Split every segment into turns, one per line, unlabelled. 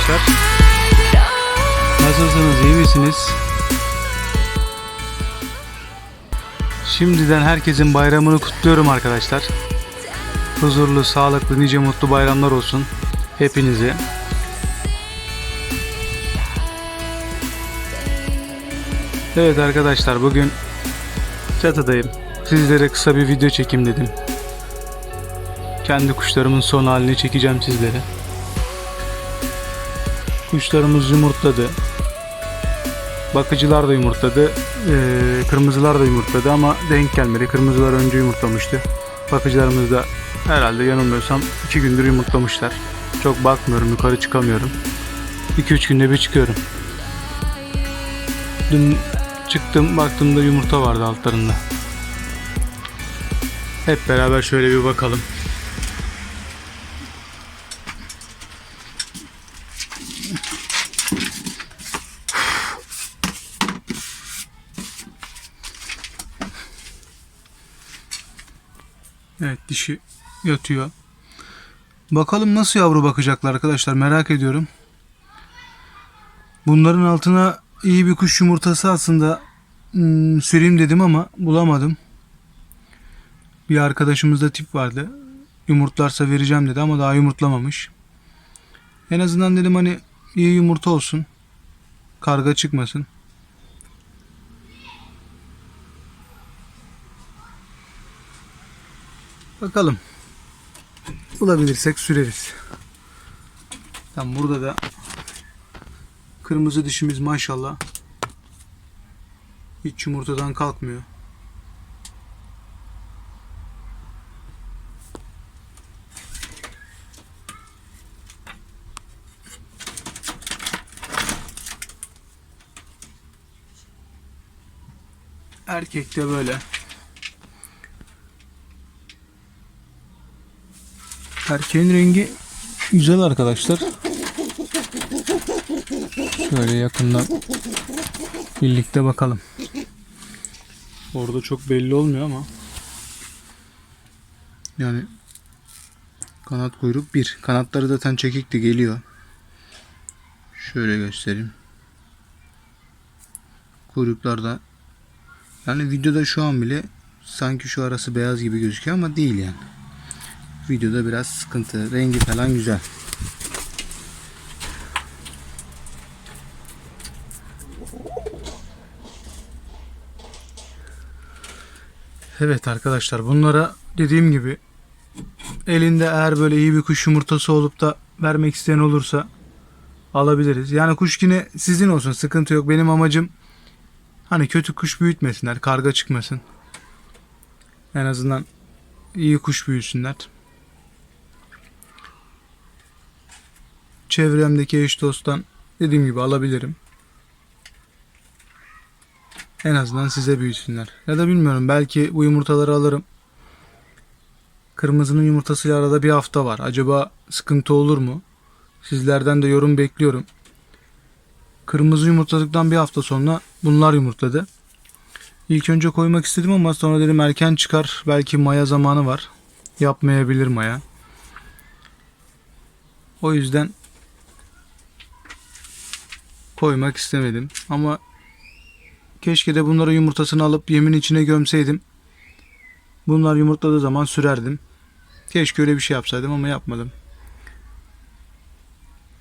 arkadaşlar. Nasılsınız? iyi misiniz? Şimdiden herkesin bayramını kutluyorum arkadaşlar. Huzurlu, sağlıklı, nice mutlu bayramlar olsun hepinize. Evet arkadaşlar bugün çatıdayım. Sizlere kısa bir video çekim dedim. Kendi kuşlarımın son halini çekeceğim sizlere. Kuşlarımız yumurtladı. Bakıcılar da yumurtladı. Ee, kırmızılar da yumurtladı ama denk gelmedi. Kırmızılar önce yumurtlamıştı. Bakıcılarımız da herhalde yanılmıyorsam 2 gündür yumurtlamışlar. Çok bakmıyorum yukarı çıkamıyorum. 2-3 günde bir çıkıyorum. Dün çıktım baktığımda yumurta vardı altlarında. Hep beraber şöyle bir bakalım. Evet dişi yatıyor. Bakalım nasıl yavru bakacaklar arkadaşlar merak ediyorum. Bunların altına iyi bir kuş yumurtası aslında hmm, süreyim dedim ama bulamadım. Bir arkadaşımızda tip vardı. Yumurtlarsa vereceğim dedi ama daha yumurtlamamış. En azından dedim hani iyi yumurta olsun. Karga çıkmasın. Bakalım. Bulabilirsek süreriz. Tam burada da kırmızı dişimiz maşallah hiç yumurtadan kalkmıyor. Erkek de böyle. Erkeğin rengi güzel arkadaşlar. Şöyle yakından birlikte bakalım. Orada çok belli olmuyor ama yani kanat kuyruk bir. Kanatları zaten çekikti geliyor. Şöyle göstereyim. Kuyruklarda yani videoda şu an bile sanki şu arası beyaz gibi gözüküyor ama değil yani. Videoda biraz sıkıntı. Rengi falan güzel. Evet arkadaşlar bunlara dediğim gibi elinde eğer böyle iyi bir kuş yumurtası olup da vermek isteyen olursa alabiliriz. Yani kuş yine sizin olsun sıkıntı yok. Benim amacım hani kötü kuş büyütmesinler, karga çıkmasın. En azından iyi kuş büyüsünler. Çevremdeki eş dosttan dediğim gibi alabilirim. En azından size büyüsünler. Ya da bilmiyorum belki bu yumurtaları alırım. Kırmızının yumurtasıyla arada bir hafta var. Acaba sıkıntı olur mu? Sizlerden de yorum bekliyorum. Kırmızı yumurtladıktan bir hafta sonra bunlar yumurtladı. İlk önce koymak istedim ama sonra dedim erken çıkar. Belki maya zamanı var. Yapmayabilir maya. O yüzden koymak istemedim. Ama keşke de bunların yumurtasını alıp yemin içine gömseydim. Bunlar yumurtladığı zaman sürerdim. Keşke öyle bir şey yapsaydım ama yapmadım.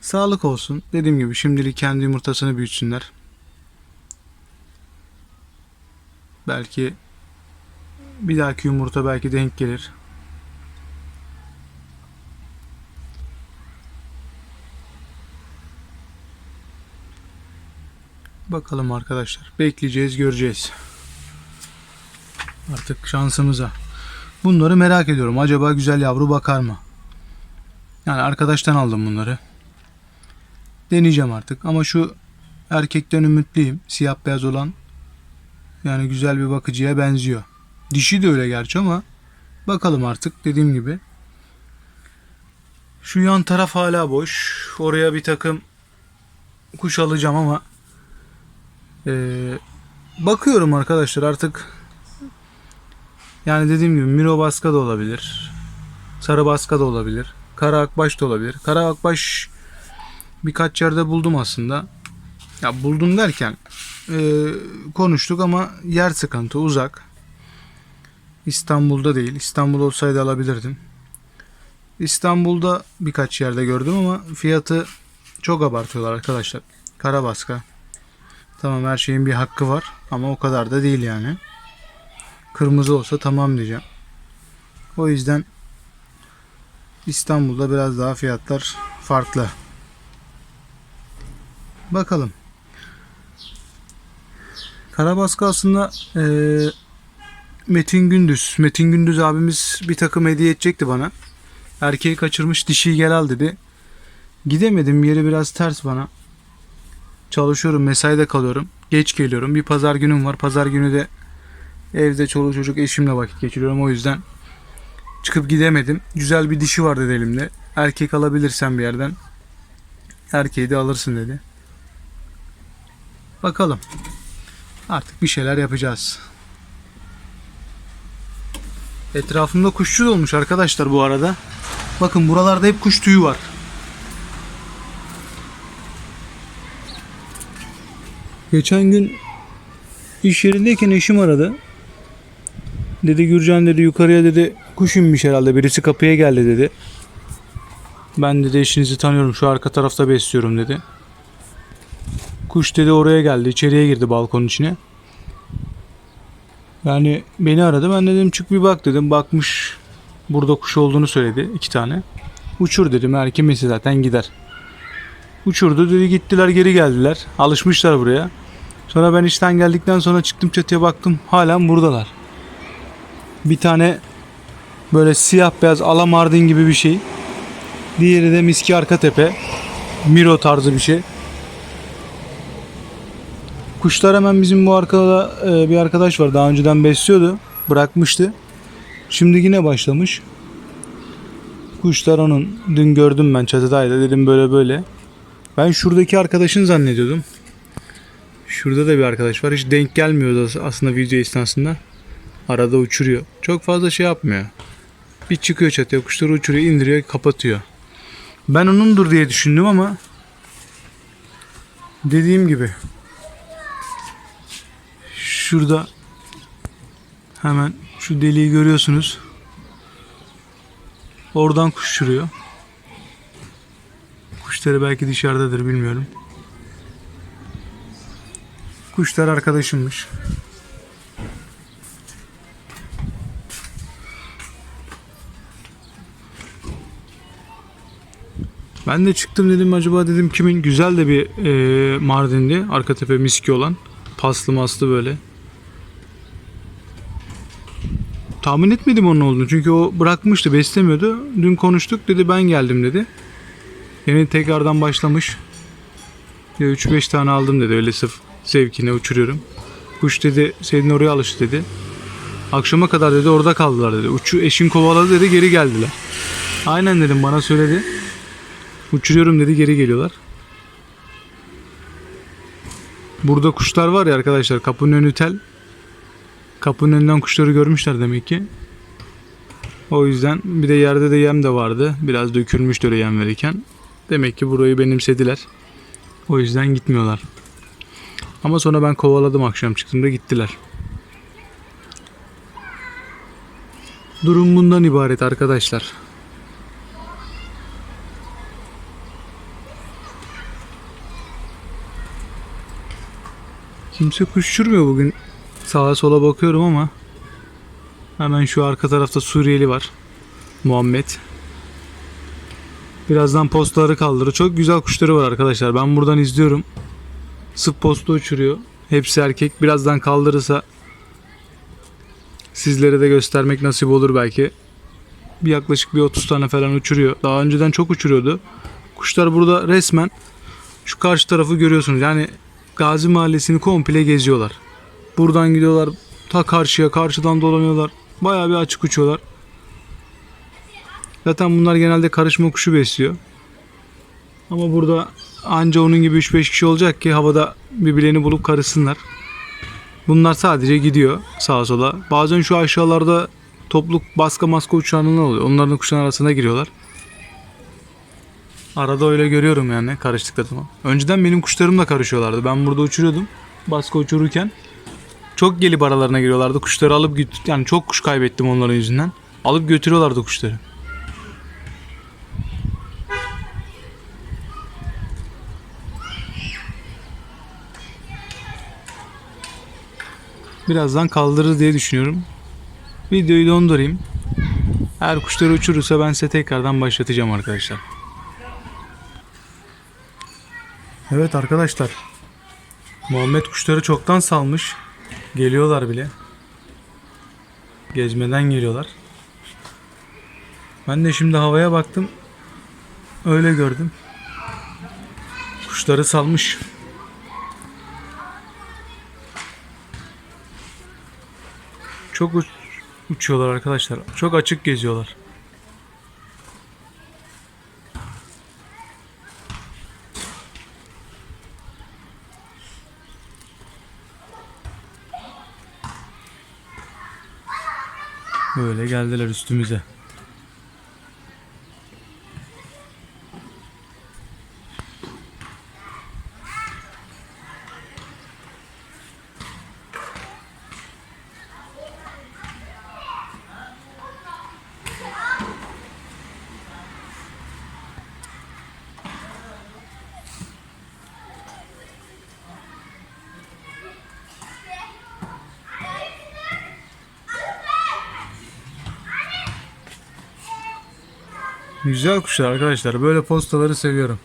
Sağlık olsun. Dediğim gibi şimdilik kendi yumurtasını büyütsünler. Belki bir dahaki yumurta belki denk gelir. Bakalım arkadaşlar. Bekleyeceğiz, göreceğiz. Artık şansımıza. Bunları merak ediyorum. Acaba güzel yavru bakar mı? Yani arkadaştan aldım bunları. Deneyeceğim artık. Ama şu erkekten ümitliyim. Siyah beyaz olan. Yani güzel bir bakıcıya benziyor. Dişi de öyle gerçi ama bakalım artık dediğim gibi. Şu yan taraf hala boş. Oraya bir takım kuş alacağım ama ee, bakıyorum arkadaşlar artık yani dediğim gibi Miro Baska da olabilir. Sarı Baska da olabilir. Kara Akbaş da olabilir. Kara Akbaş birkaç yerde buldum aslında. Ya buldum derken e, konuştuk ama yer sıkıntı uzak. İstanbul'da değil. İstanbul olsaydı alabilirdim. İstanbul'da birkaç yerde gördüm ama fiyatı çok abartıyorlar arkadaşlar. Karabaska. Tamam her şeyin bir hakkı var ama o kadar da değil yani. Kırmızı olsa tamam diyeceğim. O yüzden İstanbul'da biraz daha fiyatlar farklı. Bakalım. Karabaskı aslında eee, Metin Gündüz. Metin Gündüz abimiz bir takım hediye edecekti bana. Erkeği kaçırmış dişiyi gel al dedi. Gidemedim yeri biraz ters bana. Çalışıyorum mesaide kalıyorum. Geç geliyorum. Bir pazar günüm var. Pazar günü de evde çoluk çocuk eşimle vakit geçiriyorum. O yüzden çıkıp gidemedim. Güzel bir dişi var dedi elimde. Erkek alabilirsen bir yerden. Erkeği de alırsın dedi. Bakalım. Artık bir şeyler yapacağız. Etrafımda kuşçu olmuş arkadaşlar bu arada. Bakın buralarda hep kuş tüyü var. Geçen gün iş yerindeyken eşim aradı. Dedi Gürcan dedi yukarıya dedi kuş inmiş herhalde birisi kapıya geldi dedi. Ben dedi eşinizi tanıyorum şu arka tarafta besliyorum dedi. Kuş dedi oraya geldi içeriye girdi balkonun içine. Yani beni aradı ben dedim çık bir bak dedim bakmış burada kuş olduğunu söyledi iki tane. Uçur dedim her kimisi zaten gider. Uçurdu dedi gittiler geri geldiler alışmışlar buraya. Sonra ben işten geldikten sonra çıktım çatıya baktım halen buradalar. Bir tane böyle siyah beyaz alamardin gibi bir şey. Diğeri de miski arka tepe. Miro tarzı bir şey. Kuşlar hemen bizim bu arkada e, bir arkadaş var. Daha önceden besliyordu. Bırakmıştı. Şimdi yine başlamış. Kuşlar onun. Dün gördüm ben çatıdaydı. Dedim böyle böyle. Ben şuradaki arkadaşın zannediyordum. Şurada da bir arkadaş var. Hiç denk gelmiyordu as- aslında video esnasında. Arada uçuruyor. Çok fazla şey yapmıyor. Bir çıkıyor çatıya kuşları uçuruyor, indiriyor, kapatıyor. Ben onundur diye düşündüm ama dediğim gibi şurada hemen şu deliği görüyorsunuz. Oradan kuş uçuruyor. Kuşları belki dışarıdadır bilmiyorum. Kuşlar arkadaşımmış. Ben de çıktım dedim acaba dedim kimin güzel de bir e, Mardin'di. Arka tepe miski olan. Paslı maslı böyle. Tahmin etmedim onun olduğunu. Çünkü o bırakmıştı beslemiyordu. Dün konuştuk dedi ben geldim dedi. Yeni tekrardan başlamış. 3-5 tane aldım dedi öyle sırf zevkine uçuruyorum. Kuş dedi senin oraya alıştı dedi. Akşama kadar dedi orada kaldılar dedi. Uçu eşin kovaladı dedi geri geldiler. Aynen dedim bana söyledi. Uçuruyorum dedi geri geliyorlar. Burada kuşlar var ya arkadaşlar kapının önü tel. Kapının önünden kuşları görmüşler demek ki. O yüzden bir de yerde de yem de vardı. Biraz dökülmüştü öyle yem verirken. Demek ki burayı benimsediler. O yüzden gitmiyorlar. Ama sonra ben kovaladım akşam çıktığımda gittiler. Durum bundan ibaret arkadaşlar. Kimse kuş uçurmuyor bugün. Sağa sola bakıyorum ama hemen şu arka tarafta Suriyeli var. Muhammed. Birazdan postları kaldırır. Çok güzel kuşları var arkadaşlar. Ben buradan izliyorum. Sıp postu uçuruyor. Hepsi erkek. Birazdan kaldırırsa sizlere de göstermek nasip olur belki. Bir yaklaşık bir 30 tane falan uçuruyor. Daha önceden çok uçuruyordu. Kuşlar burada resmen şu karşı tarafı görüyorsunuz. Yani Gazi Mahallesi'ni komple geziyorlar. Buradan gidiyorlar ta karşıya, karşıdan dolanıyorlar. Bayağı bir açık uçuyorlar. Zaten bunlar genelde karışma kuşu besliyor. Ama burada anca onun gibi 3-5 kişi olacak ki havada birbirlerini bulup karışsınlar. Bunlar sadece gidiyor sağa sola. Bazen şu aşağılarda topluluk baska maska uçağının oluyor. Onların kuşların arasına giriyorlar. Arada öyle görüyorum yani karıştıkları. Önceden benim kuşlarım da karışıyorlardı. Ben burada uçuruyordum. Baskı uçururken. Çok gelip aralarına giriyorlardı. Kuşları alıp yani çok kuş kaybettim onların yüzünden. Alıp götürüyorlardı kuşları. Birazdan kaldırır diye düşünüyorum. Videoyu dondurayım. Eğer kuşları uçurursa ben size tekrardan başlatacağım arkadaşlar. Evet arkadaşlar. Muhammed kuşları çoktan salmış. Geliyorlar bile. Gezmeden geliyorlar. Ben de şimdi havaya baktım. Öyle gördüm. Kuşları salmış. Çok uç- uçuyorlar arkadaşlar. Çok açık geziyorlar. Böyle geldiler üstümüze. Güzel kuşlar arkadaşlar. Böyle postaları seviyorum.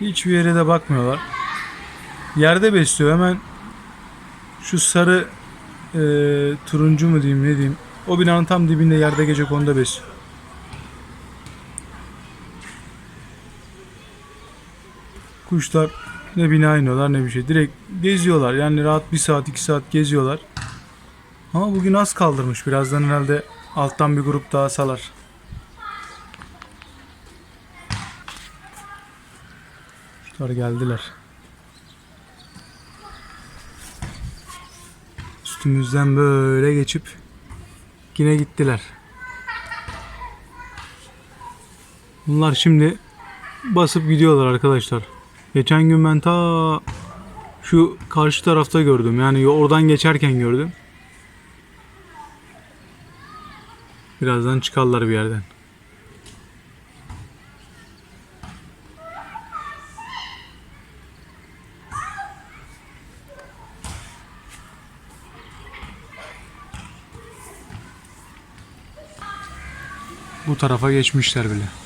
Hiçbir yere de bakmıyorlar. Yerde besliyor hemen şu sarı e, turuncu mu diyeyim ne diyeyim. O binanın tam dibinde yerde gece konuda besliyor. Kuşlar ne bina iniyorlar ne bir şey. Direkt geziyorlar. Yani rahat bir saat iki saat geziyorlar. Ama bugün az kaldırmış. Birazdan herhalde alttan bir grup daha salar. Kuşlar geldiler. Üstümüzden böyle geçip yine gittiler. Bunlar şimdi basıp gidiyorlar arkadaşlar. Geçen gün ben ta şu karşı tarafta gördüm. Yani oradan geçerken gördüm. Birazdan çıkarlar bir yerden. Bu tarafa geçmişler bile.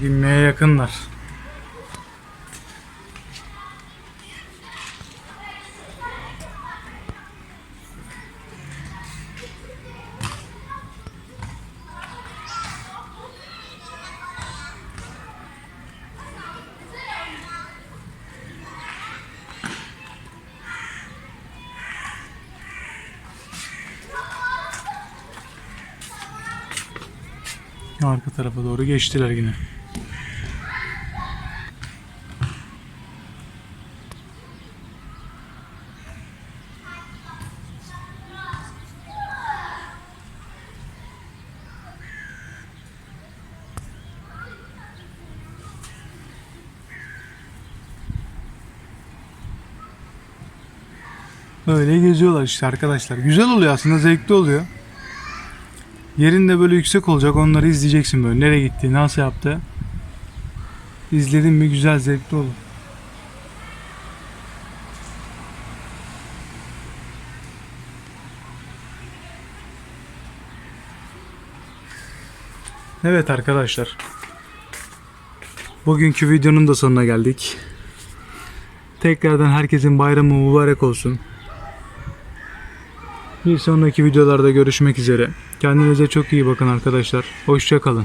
Artık inmeye yakınlar. Arka tarafa doğru geçtiler yine. Öyle geziyorlar işte arkadaşlar. Güzel oluyor aslında zevkli oluyor. Yerinde böyle yüksek olacak onları izleyeceksin böyle. Nereye gitti, nasıl yaptı. İzledin mi güzel zevkli olur. Evet arkadaşlar. Bugünkü videonun da sonuna geldik. Tekrardan herkesin bayramı mübarek olsun. Bir sonraki videolarda görüşmek üzere. Kendinize çok iyi bakın arkadaşlar. Hoşça kalın.